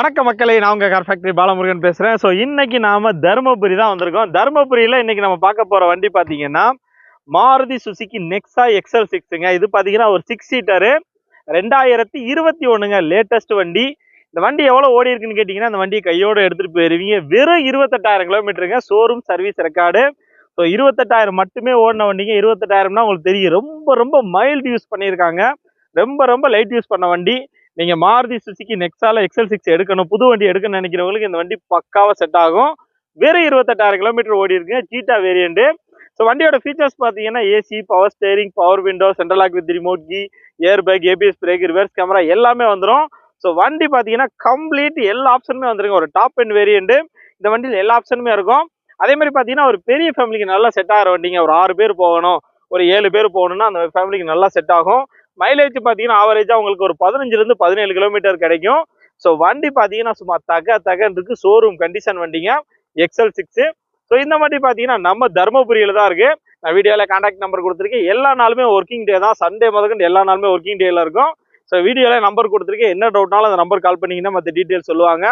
வணக்க மக்களை நான் உங்கள் கார் ஃபேக்டரி பாலமுருகன் பேசுகிறேன் ஸோ இன்றைக்கி நாம் தருமபுரி தான் வந்திருக்கோம். தருமபுரியில் இன்னைக்கு நம்ம பார்க்க போகிற வண்டி பார்த்தீங்கன்னா மாருதி சுசுகி நெக்ஸா எக்ஸல் சிக்ஸுங்க இது பார்த்தீங்கன்னா ஒரு சிக்ஸ் சீட்டரு ரெண்டாயிரத்தி இருபத்தி ஒன்றுங்க லேட்டஸ்ட் வண்டி. இந்த வண்டி எவ்வளோ ஓடி இருக்குன்னு கேட்டிங்கன்னா அந்த வண்டியை கையோடு எடுத்துகிட்டு போயிருவீங்க. வெறும் இருபத்தெட்டாயிரம் கிலோமீட்டருங்க ஷோரூம் சர்வீஸ் ரெக்கார்டு ஸோ இருபத்தெட்டாயிரம் மட்டுமே ஓடின வண்டிங்க. இருபத்தெட்டாயிரம்னா உங்களுக்கு தெரியும். ரொம்ப ரொம்ப மைல்டு யூஸ் பண்ணியிருக்காங்க. ரொம்ப ரொம்ப லைட் யூஸ் பண்ண வண்டி. நீங்க மாருதி சுசுகி நெக்ஸால எக்ஸல் சிக்ஸ் எடுக்கணும் புது வண்டி எடுக்கணும்னு நினைக்கிறவங்களுக்கு இந்த வண்டி பக்காவாக செட் ஆகும். வெறும் இருபத்தெட்டாயிரம் கிலோமீட்டர் ஓடி இருக்குங்க ஜீட்டா வேரியண்ட் ஸோ வண்டியோட ஃபீச்சர்ஸ் பார்த்தீங்கன்னா AC power steering power window central lock with remote key air bag ABS brake reverse camera எல்லாமே வந்துடும் ஸோ வண்டி பார்த்தீங்கன்னா கம்ப்ளீட் எல்லா ஆப்ஷனுமே வந்துருங்க. ஒரு டாப் அண்ட் வேரியண்ட் இந்த வண்டியில் எல்லா ஆப்ஷனுமே இருக்கும். அதே மாதிரி பார்த்தீங்கன்னா ஒரு பெரிய ஃபேமிலிக்கு நல்லா செட் ஆகிற வண்டிங்க. ஒரு ஆறு பேர் போகணும் ஒரு ஏழு பேர் போகணும்னா அந்த ஃபேமிலிக்கு நல்லா செட் ஆகும். மைலேஜ் பார்த்தீங்கன்னா ஆவரேஜாக உங்களுக்கு ஒரு பதினஞ்சுலேருந்து பதினேழு கிலோமீட்டர் கிடைக்கும். ஸோ வண்டி பார்த்தீங்கன்னா சும்மா தக தகன் இருக்குது ஷோரூம் கண்டிஷன் வண்டிங்க. எக்ஸல் சிக்ஸு ஸோ இந்த மாதிரி பார்த்தீங்கன்னா நம்ம தருமபுரியில் தான் இருக்குது நான் வீடியோவில் காண்டாக்ட் நம்பர் கொடுத்துருக்கேன். எல்லா நாளுமே ஒர்க்கிங் டே தான். சண்டே முதற்கொண்டு எல்லா நாளுமே ஒர்க்கிங் டேயில் இருக்கும். ஸோ வீடியோவில் நம்பர் கொடுத்துருக்கேன். என்ன டவுட்னாலும் அந்த நம்பர் கால் பண்ணீங்கன்னா மற்ற டீட்டெயில் சொல்லுவாங்க.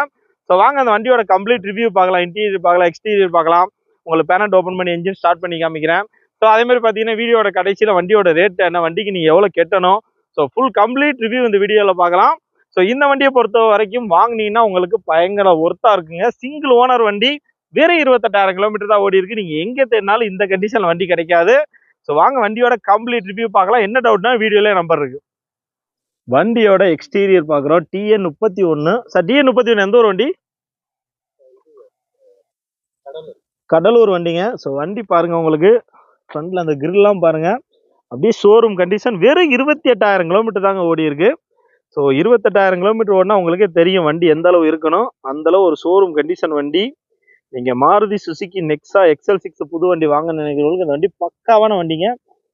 ஸோ வாங்க அந்த வண்டியோட கம்ப்ளீட் ரிவ்யூ பார்க்கலாம். இன்டீரியர் பார்க்கலாம் எக்ஸ்டீரியர் பார்க்கலாம். உங்களுக்கு பேனட் ஓப்பன் பண்ணி என்ஜின் ஸ்டார்ட் பண்ணி காமிக்கிறேன். ஸோ அதே மாதிரி பார்த்தீங்கன்னா வீடியோட கடைசியில் வண்டியோட ரேட் என்ன? வண்டிக்கு நீங்கள் எவ்வளோ கெட்டணும்? ஸோ ஃபுல் கம்ப்ளீட் ரிவ்யூ இந்த வீடியோவில் பார்க்கலாம். ஸோ இந்த வண்டியை பொறுத்த வரைக்கும் வாங்குனீங்கன்னா உங்களுக்கு பயங்கர ஒர்த்தாக இருக்குங்க. சிங்கிள் ஓனர் வண்டி வெறும் இருபத்தெட்டாயிரம் கிலோமீட்டர் தான் ஓடி இருக்கு. நீங்கள் எங்கே தேடினாலும் இந்த கண்டிஷனில் வண்டி கிடைக்காது. ஸோ வாங்க வண்டியோட கம்ப்ளீட் ரிவ்யூ பார்க்கலாம். என்ன டவுட்னா வீடியோலே நம்பர் இருக்கு. வண்டியோட எக்ஸ்டீரியர் பார்க்குறோம். டிஎன் முப்பத்தி ஒன்று சார் டிஎன் முப்பத்தி ஒன்று எந்த ஒரு வண்டி? கடலூர். வண்டிங்க. ஸோ வண்டி பாருங்க உங்களுக்கு. ஃப்ரண்ட்ல அந்த கிரில்லாம் பாருங்க. அப்படியே ஷோரூம் கண்டிஷன் வெறும் இருபத்தி எட்டாயிரம் கிலோமீட்டர் தாங்க ஓடி இருக்கு. ஸோ இருபத்தெட்டாயிரம் கிலோமீட்டர் ஓடினா உங்களுக்கே தெரியும் வண்டி எந்த அளவு இருக்கணும். அந்த அளவு ஒரு ஷோரூம் கண்டிஷன் வண்டி. நீங்க Maruti Suzuki Nexa XL six புது வண்டி வாங்க நினைக்கிறவங்களுக்கு இந்த வண்டி பக்காவான வண்டிங்க.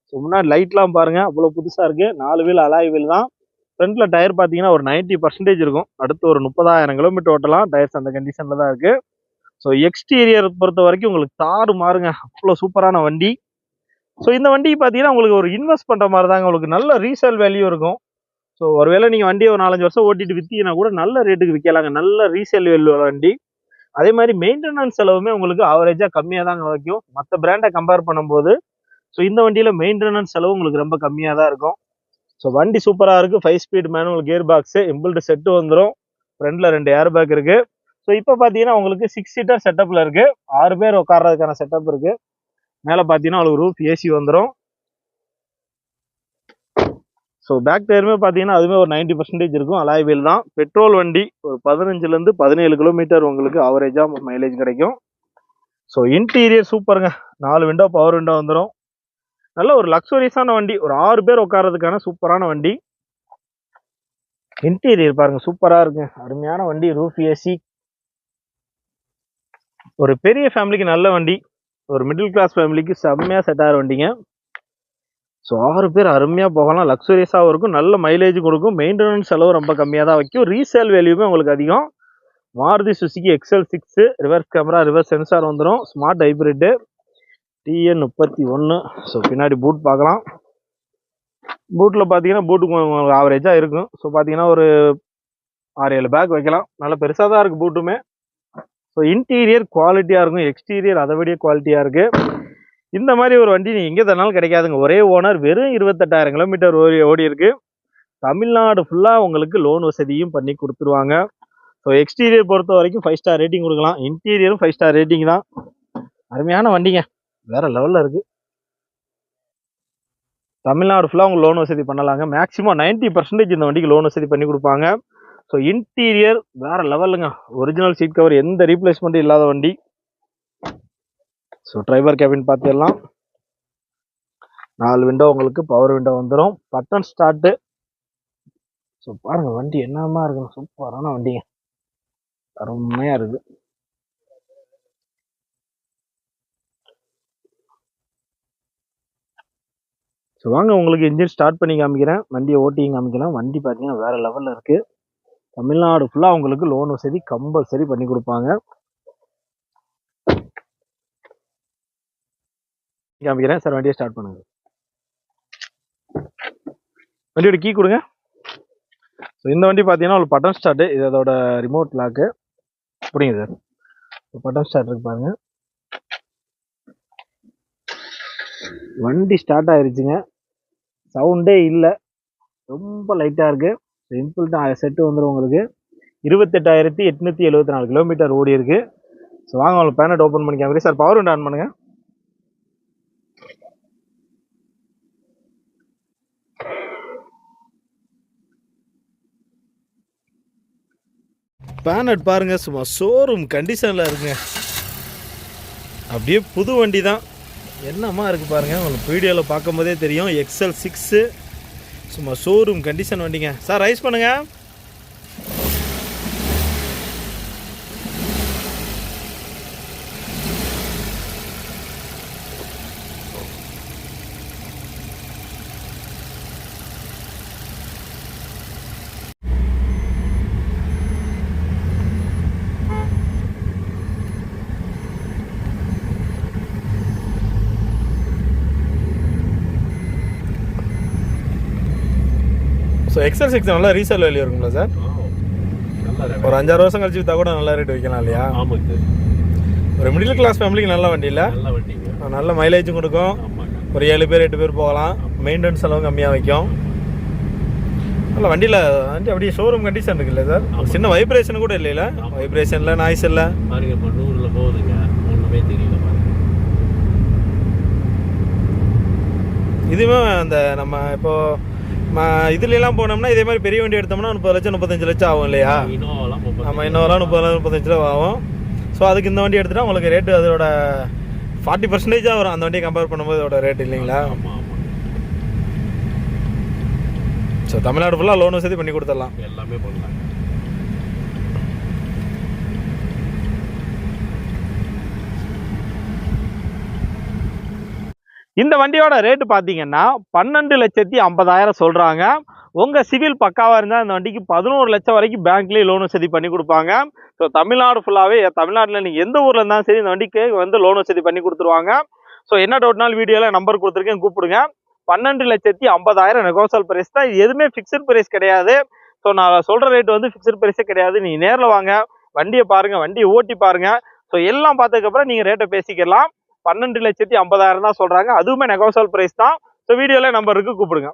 ஸோ முன்னாடி லைட்லாம் பாருங்க. அவ்வளோ புதுசா இருக்கு. நாலு வீல் அலாய் வீல் தான். ஃப்ரண்ட்ல டயர் பார்த்தீங்கன்னா ஒரு 90% பர்சன்டேஜ் இருக்கும். அடுத்து ஒரு முப்பதாயிரம் கிலோமீட்டர் ஓட்டலாம். டயர்ஸ் அந்த கண்டிஷன்ல தான் இருக்கு. ஸோ எக்ஸ்டீரியர் பொறுத்த வரைக்கும் உங்களுக்கு தாறு மாறுங்க. அவ்வளோ சூப்பரான வண்டி. ஸோ இந்த வண்டி பார்த்தீங்கன்னா உங்களுக்கு ஒரு இன்வெஸ்ட் பண்ணுற மாதிரி தாங்க உங்களுக்கு நல்ல ரீசேல் வேல்யூ இருக்கும். ஸோ ஒருவேளை நீங்கள் வண்டியை ஒரு நாலஞ்சு வருஷம் ஓட்டிட்டு விற்றீங்கன்னா கூட நல்ல ரேட்டுக்கு விற்கலாங்க நல்ல ரீசேல் வேல்யூ வண்டி. அதே மாதிரி மெயின்டெனன்ஸ் செலவுமே உங்களுக்கு ஆவரேஜாக கம்மியாக தாங்க வைக்கும். மற்ற பிராண்டை கம்பேர் பண்ணும்போது ஸோ இந்த வண்டியில் மெயின்டெனன்ஸ் செலவு உங்களுக்கு ரொம்ப கம்மியாக தான் இருக்கும். ஸோ வண்டி சூப்பராக இருக்குது five speed manual gear box inbuilt set வந்துடும் ஃப்ரண்ட்டில் ரெண்டு ஏர் பேக் இருக்குது ஸோ இப்போ பார்த்தீங்கன்னா உங்களுக்கு சிக்ஸ் சீட்டர் செட்டப்பில் இருக்குது ஆறு பேர் உட்கார்றதுக்கான செட்டப் இருக்குது மேலே பார்த்தீங்கன்னா உங்களுக்கு ரூஃப் ஏசி வந்துடும் ஸோ பேக் டயருமே பார்த்தீங்கன்னா அதுவுமே ஒரு 90% பர்சன்டேஜ் இருக்கும். அலாய் வீல் தான். பெட்ரோல் வண்டி ஒரு பதினஞ்சுலேருந்து பதினேழு கிலோமீட்டர் உங்களுக்கு அவரேஜாக மைலேஜ் கிடைக்கும். ஸோ இன்டீரியர் சூப்பருங்க. நாலு விண்டோ பவர் விண்டோ வந்துடும் நல்ல ஒரு லக்ஸுரியஸான வண்டி. ஒரு ஆறு பேர் உட்காரதுக்கான சூப்பரான வண்டி. இன்டீரியர் பாருங்க சூப்பராக இருக்கு அருமையான வண்டி. ரூஃப் ஏசி ஒரு பெரிய ஃபேமிலிக்கு நல்ல வண்டி. ஒரு மிடில் கிளாஸ் ஃபேமிலிக்கு செம்மையாக செட் ஆகிற வண்டிங்க. ஸோ ஆறு பேர் அருமையாக போகலாம். லக்ஸுரியஸாகவும் இருக்கும். நல்ல மைலேஜ் கொடுக்கும். மெயின்டெனன்ஸ் செலவு ரொம்ப கம்மியாக தான் வைக்கும். ரீசேல் வேல்யூமே உங்களுக்கு அதிகம். Maruti Suzuki XL six reverse camera reverse sensor வந்துடும் ஸ்மார்ட் ஹைப்ரிட்டு டிஎன் முப்பத்தி ஒன்று ஸோ பின்னாடி பூட் பார்க்கலாம். பூட்டில் பார்த்தீங்கன்னா பூட்டு உங்களுக்கு ஆவரேஜாக இருக்கும். ஸோ பார்த்தீங்கன்னா ஒரு ஆறு ஏழு பேக் வைக்கலாம். நல்லா பெருசாக தான் இருக்குது பூட்டுமே ஸோ இன்டீரியர் குவாலிட்டியாக இருக்கும் எக்ஸ்டீரியர் அதை விட குவாலிட்டியாக இருக்குது இந்த மாதிரி ஒரு வண்டி நீங்கள் எங்கே தனாலும் கிடைக்காதுங்க. ஒரே ஓனர் வெறும் இருபத்தெட்டாயிரம் கிலோமீட்டர் ஓடி ஓடி இருக்கு. தமிழ்நாடு ஃபுல்லாக உங்களுக்கு லோன் வசதியும் பண்ணி கொடுத்துருவாங்க. ஸோ எக்ஸ்டீரியர் பொறுத்த வரைக்கும் ஃபைவ் ஸ்டார் ரேட்டிங் கொடுக்கலாம். இன்டீரியரும் ஃபைவ் ஸ்டார் ரேட்டிங் தான். அருமையான வண்டிங்க. வேறு லெவலில் இருக்குது தமிழ்நாடு ஃபுல்லாக உங்களுக்கு லோன் வசதி பண்ணலாங்க. மேக்ஸிமம் 90% பர்சன்டேஜ் இந்த வண்டிக்கு லோன் வசதி பண்ணி கொடுப்பாங்க. ஸோ இன்டீரியர் வேற லெவலுங்க ஒரிஜினல் சீட் கவர் எந்த ரீப்ளேஸ்மெண்ட்டும் இல்லாத வண்டி. ஸோ டிரைவர் கேபின் பார்த்துடலாம் நாலு விண்டோ உங்களுக்கு பவர் விண்டோ வந்துடும் பட்டன் ஸ்டார்ட்டு ஸோ பாருங்க வண்டி என்னமா இருக்கு சூப்பரான வண்டிங்க. அருமையாக இருக்குது ஸோ வாங்க உங்களுக்கு இன்ஜின் ஸ்டார்ட் பண்ணி காமிக்கிறேன். வண்டியை ஓட்டியும் காமிக்கலாம் வண்டி பார்த்தீங்கன்னா வேற லெவலில் இருக்குது தமிழ்நாடு ஃபுல்லாக அவங்களுக்கு லோன் வசதி கம்பல்சரி பண்ணி கொடுப்பாங்க. காமிக்கிறேன் சார் வண்டியை ஸ்டார்ட் பண்ணுங்க. வண்டியோட கீ கொடுங்க. ஸோ இந்த வண்டி பார்த்தீங்கன்னா ஒரு பட்டன் ஸ்டார்ட்டு இது அதோட ரிமோட் லாக்கு அப்படிங்க சார் பட்டன் ஸ்டார்ட் இருக்கு பாருங்க. வண்டி ஸ்டார்ட் ஆயிருச்சுங்க. சவுண்டே இல்லை. ரொம்ப லைட்டாக இருக்குது சிம்பிள் தான். செட்டு வந்துடும் உங்களுக்கு. இருபத்தெட்டாயிரத்தி எட்நூற்றி எழுபத்தி நாலு கிலோமீட்டர் ஓடி இருக்கு. ஸோ வாங்க உங்களுக்கு பேனட் ஓப்பன் பண்ணிக்காம சார் பவர் ஆன் பண்ணுங்கள் பேனட் பாருங்கள் சும்மா ஷோரூம் கண்டிஷனில் இருக்குங்க. அப்படியே புது வண்டி தான். என்னம்மா இருக்குது பாருங்கள் உங்களுக்கு வீடியோவில் பார்க்கும்போதே தெரியும். எக்ஸல் சிக்ஸு சும்மா ஷோரூம் கண்டிஷன் வண்டிங்க. சார் ரைஸ் பண்ணுங்கள் ஸோ எக்ஸல் சிக்ஸ் நல்லா ரீசேல் வேல்யூ இருக்குங்களா சார் ஒரு அஞ்சாறு வருஷம் கழிச்சு விற்றா கூட நல்ல ரேட் வைக்கலாம் இல்லையா? ஆமாங்க சார் ஒரு மிடில் கிளாஸ் ஃபேமிலிக்கு நல்ல வண்டி இல்லை நல்ல வண்டிங்க. நல்ல மைலேஜும் கொடுக்கும். ஒரு ஏழு பேர் எட்டு பேர் போகலாம். மெயின்டெனன்ஸ் செலவும் கம்மியாக வைக்கும். நல்ல வண்டியில் வண்டி அப்படியே ஷோரூம் கண்டிஷன் இருக்குல்ல சார் சின்ன வைப்ரேஷன் கூட இல்லைல்ல? வைப்ரேஷனில் நாய்ஸ் இல்லை பாருங்க இப்போ நூறுல போகுதுங்க. ஒன்றுமே தெரியல இதுவுமே அந்த நம்ம இப்போ ம இதுலலாம் போனோம்னா இதே மாதிரி பெரிய வண்டி எடுத்தோம்னா முப்பது லட்சம் முப்பத்தஞ்சு லட்சம் ஆகும் இல்லையா? நம்ம இன்னொரு முப்பது முப்பத்தஞ்சு ரூபா ஆகும். ஸோ அதுக்கு இந்த வண்டி எடுத்துட்டா உங்களுக்கு ரேட்டு அதோட ஃபார்ட்டி பர்சன்டேஜாக வரும். அந்த வண்டியை கம்பேர் பண்ணும்போது அதோட ரேட் இல்லைங்களா? ஸோ தமிழ்நாடு ஃபுல்லாக லோன் வசதி பண்ணி கொடுத்துடலாம். எல்லாமே பண்ணலாம். இந்த வண்டியோட ரேட்டு பார்த்தீங்கன்னா பன்னெண்டு லட்சத்தி ஐம்பதாயிரம் சொல்கிறாங்க உங்கள் சிவில் பக்காவாக இருந்தால் இந்த வண்டிக்கு பதினோரு லட்சம் வரைக்கும் பேங்க்லேயே லோன் வசதி பண்ணி கொடுப்பாங்க. ஸோ தமிழ்நாடு ஃபுல்லாகவே தமிழ்நாட்டில் நீங்கள் எந்த ஊரில் இருந்தாலும் சரி இந்த வண்டிக்கு வந்து லோன் வசதி பண்ணி கொடுத்துருவாங்க. ஸோ என்ன டவுட்னால் வீடியோவில் நம்பர் கொடுத்துருக்கேன் கூப்பிடுங்க. பன்னெண்டு லட்சத்தி ஐம்பதாயிரம் நெகோசல் பிரைஸ் தான். இது எதுவுமே ஃபிக்ஸட் பிரைஸ் கிடையாது. ஸோ நான் சொல்கிற ரேட் வந்து ஃபிக்ஸட் பிரைஸே கிடையாது. நீங்கள் நேரில் வாங்க. வண்டியை பாருங்கள் வண்டியை ஓட்டி பாருங்கள் ஸோ எல்லாம் பார்த்ததுக்கப்புறம் நீங்கள் ரேட்டை பேசிக்கலாம். பன்னெண்டு லட்சத்தி ஐம்பதாயிரம் தான் சொல்கிறாங்க அதுவுமே நெகோசல் பிரைஸ் தான். ஸோ வீடியோவில் நம்பர் இருக்கு கூப்பிடுங்க.